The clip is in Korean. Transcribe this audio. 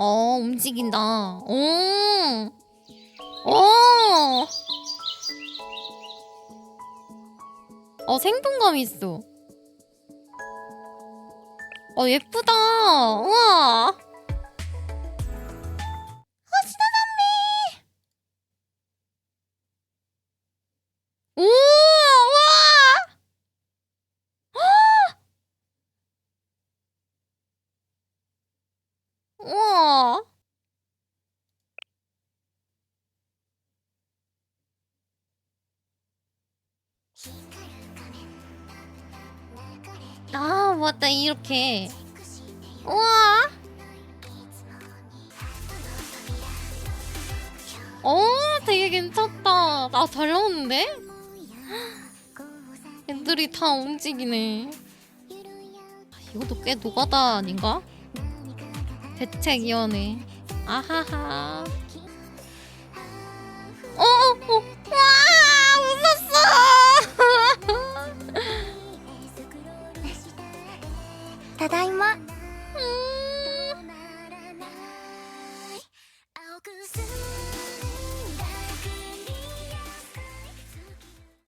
어, 움직인다. 오. 오. 어, 생동감 있어. 어, 예쁘다. 우와. 아, 맞다. 이렇게. 우와. 어, 되게 괜찮다. 나잘 나오는데? 애들이 다 움직이네. 아, 이것도 꽤 노가다 아닌가? 대책위원회. 아하하. ただいま。